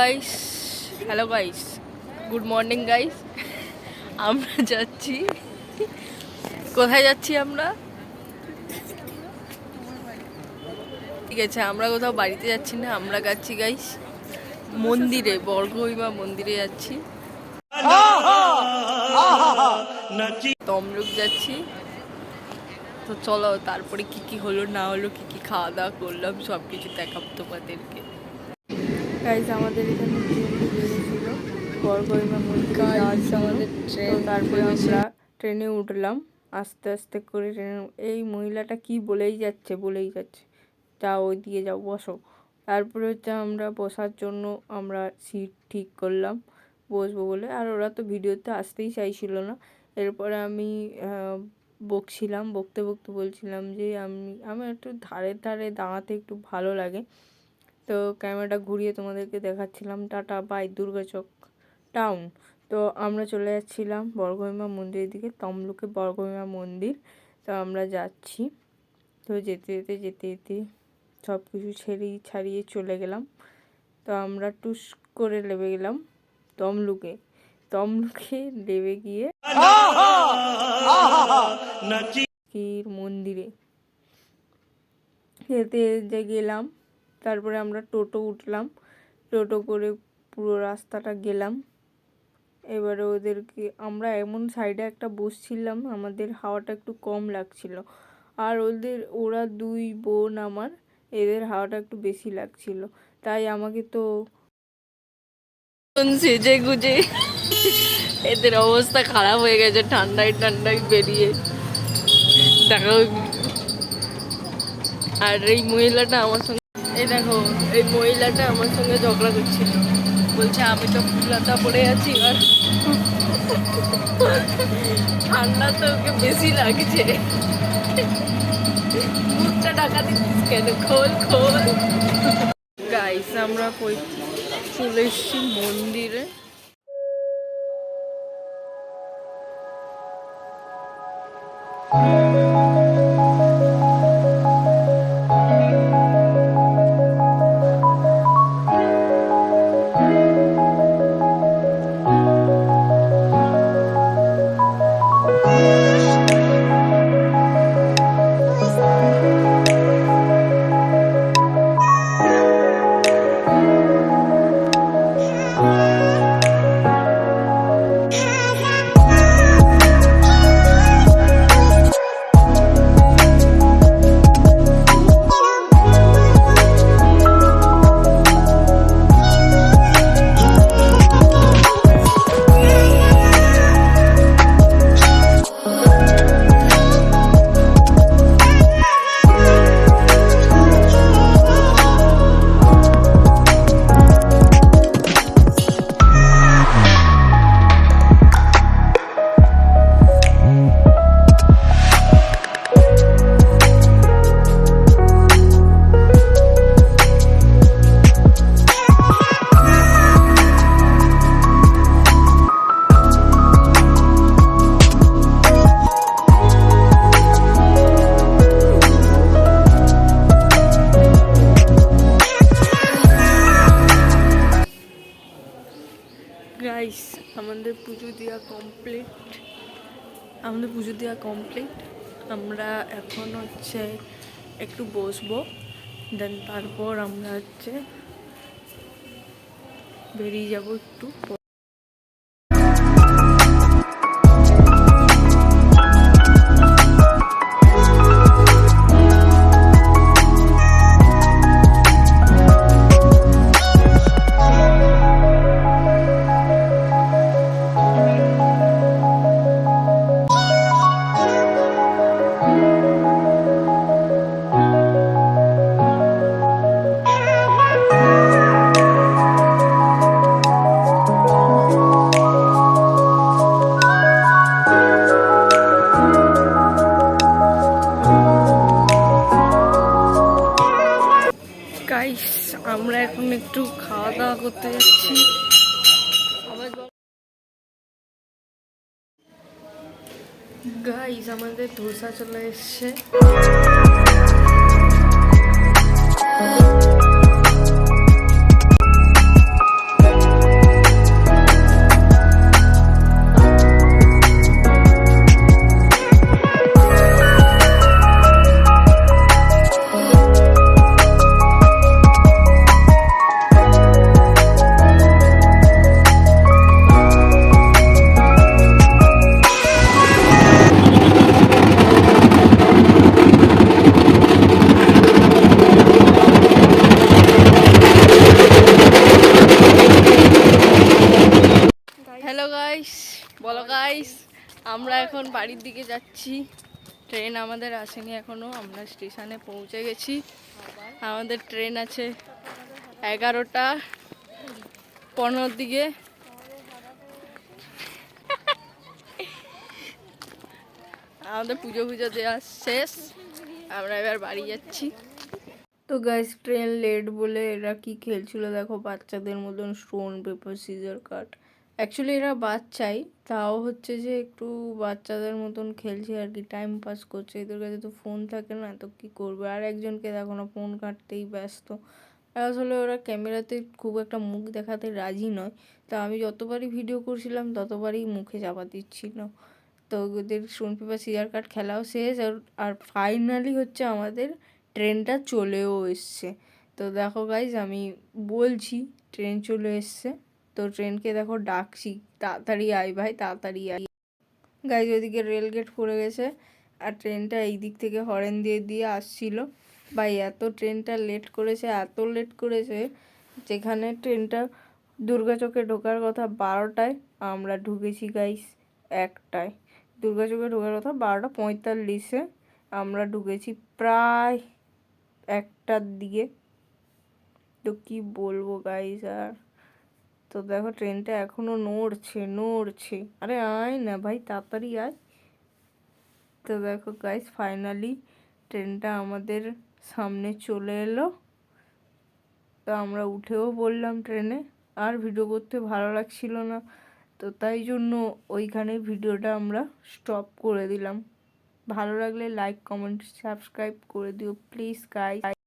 Guys hello guys good morning guys আমরা যাচ্ছি। কোথায় যাচ্ছি আমরা? ঠিক আছে, আমরা কোথাও বাড়িতে যাচ্ছি না, আমরা যাচ্ছি গাইস মন্দিরে বর্গমা মন্দিরে যাচ্ছি। তমলুক যাচ্ছি। তো চলো, তারপরে কি কি হলো, না হলো, কি কি খাওয়া দাওয়া করলাম সব কিছু দেখাবো তোমাদেরকে। গাইজ আমাদের এখানে ট্রেন বেরিয়েছিল বরগরিমা মন্দিরে যাওয়ার আমাদের ট্রেন তারপরে আমরা ট্রেনে উঠলাম। আস্তে আস্তে করে ট্রেনে এই মহিলাটা কি বলেই যাচ্ছে বলেই যাচ্ছে। যাও ওই দিয়ে যাও বসো। তারপরে হচ্ছে আমরা বসার জন্য আমরা সিট ঠিক করলাম বসবো বলে। আর ওরা তো ভিডিওতে আসতেই চাইছিল না। এরপরে আমি বকছিলাম বকতে বকতে বলছিলাম যে আমি আমার একটু ধারে ধারে দাঁড়াতে একটু ভালো লাগে। তো ক্যামেরাটা ঘুরিয়ে তোমাদেরকে দেখাচ্ছিলাম। Tata bye Durgachak town. তো আমরা চলে যাচ্ছিলাম বর্গভীমা মন্দিরের দিকে তমলুকে বর্গভীমা মন্দির। তো আমরা যাচ্ছি। তো যেতে যেতে যেতে যেতে সব কিছু ছেড়েই ছাড়িয়ে চলে গেলাম। তো আমরা টুস করে লেবে গেলাম তমলুকে। তমলুকে লেবে গিয়ে মন্দিরে। যেতে যেতে গেলাম তারপরে আমরা টোটো উঠলাম। টোটো করে পুরো রাস্তাটা গেলাম। এবারে ওদেরকে, আমরা এমন সাইডে একটা বসছিলাম, আমাদের হাওয়াটা একটু কম লাগছিল। আর ওদের, ওরা দুই বোন আমার, এদের হাওয়াটা একটু বেশি লাগছিল। তাই আমাকে তো সেজে গুজে এদের অবস্থা খারাপ হয়ে গেছে, ঠান্ডায় ঠান্ডায় বেরিয়ে। দেখো। আর এই মহিলাটা আমার সঙ্গে এই দেখো, এই মহিলাটা আমার সঙ্গে ঝগড়া করছিল। বলছে, আমি তো ফুলাতা পড়ে আছি, আর ঠান্ডা তো ওকে বেশি লাগছে। মুখটা ঢাকা দিচ্ছিস কেন? খোল খোল। গাইস আমরা কই চলে এসেছি মন্দিরে। গাইস আমাদের পুজো দেওয়া কমপ্লিট আমাদের পুজো দেওয়া কমপ্লিট আমরা এখন হচ্ছে একটু বসবো দেন তারপর আমরা হচ্ছে বেরিয়ে যাব একটু একটু খাওয়া দাওয়া করতে যাচ্ছি। গাইজ আমাদের ধোসা চলে এসছে। গাইস আমরা এখন বাড়ির দিকে যাচ্ছি। ট্রেন আমাদের আসেনি এখনও, আমরা স্টেশনে পৌঁছে গেছি। আমাদের ট্রেন আছে এগারোটা পনেরোর দিকে। আমাদের পুজো পুজো দেওয়া শেষ, আমরা এবার বাড়ি যাচ্ছি। তো গাইস ট্রেন লেট বলে এরা কি খেলছিল? দেখো বাচ্চাদের মতন stone paper scissor cut actually এরা বাচ্চাই। তাও হচ্ছে যে একটু বাচ্চাদের মতন খেলছে আর কি। টাইম পাস করছে। এদের কাছে তো ফোন থাকে না, তো কি করবে? আর একজনকে দেখো না ফোন কাটতেই ব্যস্ত। আসলে ওরা ক্যামেরাতে খুব একটা মুখ দেখাতে রাজি নয়। তা আমি যতবারই ভিডিও করছিলাম, ততবারই মুখে চাপা দিচ্ছিল। তো ওদের স্টোন পেপার সিজার কাট খেলাও শেষ। আর আর ফাইনালি হচ্ছে আমাদের ট্রেনটা চলেও এসছে। তো দেখো গাইজ আমি বলছি, ট্রেন চলে এসছে। তো ট্রেনকে দেখো ডাকছি, তাড়াতাড়ি আয় ভাই, তাড়াতাড়ি আয়। গাইজ ওইদিকে রেল গেট পড়ে গেছে আর ট্রেনটা এই দিক থেকে হরেন দিয়ে দিয়ে আসছিল। ভাই, এত ট্রেনটা লেট করেছে, এত লেট করেছে যেখানে ট্রেনটা দুর্গাচকে ঢোকার কথা বারোটায়, আমরা ঢুকেছি গাইস একটায়। দুর্গাচকে ঢোকার কথা বারোটা পঁয়তাল্লিশে, আমরা ঢুকেছি প্রায় একটার দিকে। তো কী বলব গাইস আর? তো দেখো ট্রেনটা এখনও নড়ছে নড়ছে। আরে আয় না ভাই, তাড়াতাড়ি আয়। তো দেখো গাইস ফাইনালি ট্রেনটা আমাদের সামনে চলে এলো। তো আমরা উঠেও বললাম ট্রেনে। আর ভিডিও করতে ভালো লাগছিল না। তো তাই জন্য ওইখানে ভিডিওটা আমরা স্টপ করে দিলাম। ভালো লাগলে লাইক কমেন্ট সাবস্ক্রাইব করে দিও। প্লিজ গাই